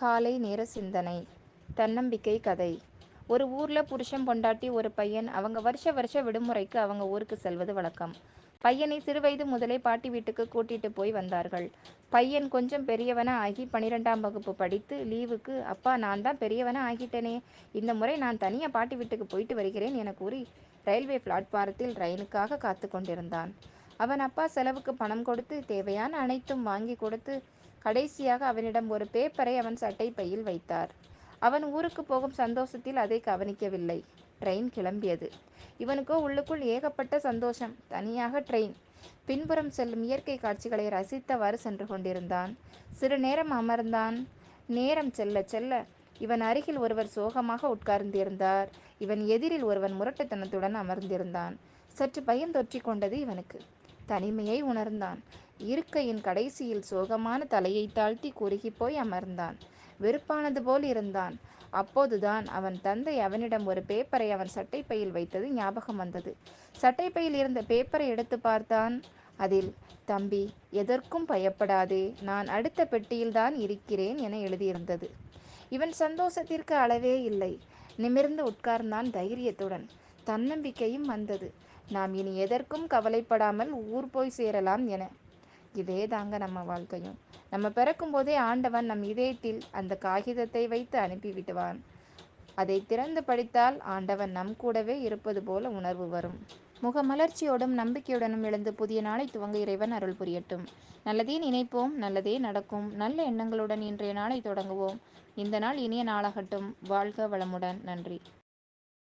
காலை நேர சிந்தனை தன்னம்பிக்கை கதை ஒரு ஊர்ல புருஷன் பொண்டாட்டி ஒரு பையன் அவங்க வருஷ வருஷ விடுமுறைக்கு அவங்க ஊருக்கு செல்வது வழக்கம். பையனை சிறுவயது முதலே பாட்டி வீட்டுக்கு கூட்டிட்டு போய் வந்தார்கள். பையன் கொஞ்சம் பெரியவனா ஆகி பனிரெண்டாம் வகுப்பு படித்து லீவுக்கு அப்பா நான் தான் பெரியவனா ஆகிட்டேனே இந்த முறை நான் தனியா பாட்டி வீட்டுக்கு போயிட்டு வருகிறேன் என கூறி ரயில்வே பிளாட்பாரத்தில் ரயிலுக்காக காத்து கொண்டிருந்தான். அவன் அப்பா செலவுக்கு பணம் கொடுத்து தேவையான அனைத்தும் வாங்கி கொடுத்து கடைசியாக அவனிடம் ஒரு பேப்பரை அவன் சட்டை பையில் வைத்தார். அவன் ஊருக்கு போகும் சந்தோஷத்தில் அதை கவனிக்கவில்லை. ட்ரெயின் கிளம்பியது. இவனுக்கோ உள்ளுக்குள் ஏகப்பட்ட சந்தோஷம். தனியாக ட்ரெயின். பின்புறம் செல்லும் இயற்கை காட்சிகளை ரசித்தவாறு சென்று கொண்டிருந்தான். சிறு நேரம் அமர்ந்தான். நேரம் செல்லச் செல்ல இவன் அருகில் ஒருவர் சோகமாக உட்கார்ந்திருந்தார். இவன் எதிரில் ஒருவன் முரட்டுத்தனத்துடன் அமர்ந்திருந்தான். சற்று பயம் தொற்றிக் கொண்டது இவனுக்கு. தனிமையை உணர்ந்தான். இருக்கையின் கடைசியில் சோகமான தலையைத் தாழ்த்தி குறுகிப்போய் அமர்ந்தான். வெறுப்பானது போல் இருந்தான். அப்போதுதான் அவன் தந்தை அவனிடம் ஒரு பேப்பரை அவன் சட்டைப்பையில் வைத்தது ஞாபகம் வந்தது. சட்டைப்பையில் இருந்த பேப்பரை எடுத்துப் பார்த்தான். அதில் தம்பி எதற்கும் பயப்படாதே நான் அடுத்த பெட்டியில்தான் இருக்கிறேன் என எழுதியிருந்தது. இவன் சந்தோஷத்திற்கு அளவே இல்லை. நிமிர்ந்து உட்கார்ந்தான் தைரியத்துடன். தன்னம்பிக்கையும் வந்தது. நாம் இனி எதற்கும் கவலைப்படாமல் ஊர் போய் சேரலாம் என. இதே தாங்க நம்ம வாழ்க்கையும். நம்ம பிறக்கும் போதே ஆண்டவன் நம் இதயத்தில் அந்த காகிதத்தை வைத்து அனுப்பி விடுவான். அதை திறந்து படித்தால் ஆண்டவன் நம் கூடவே இருப்பது போல உணர்வு வரும். முகமலர்ச்சியோடும் நம்பிக்கையுடனும் எழுந்து புதிய நாளை துவங்க இறைவன் அருள் புரியட்டும். நல்லதே நினைப்போம் நல்லதே நடக்கும். நல்ல எண்ணங்களுடன் இன்றைய நாளை தொடங்குவோம். இந்த நாள் இனிய நாளாகட்டும். வாழ்க வளமுடன். நன்றி.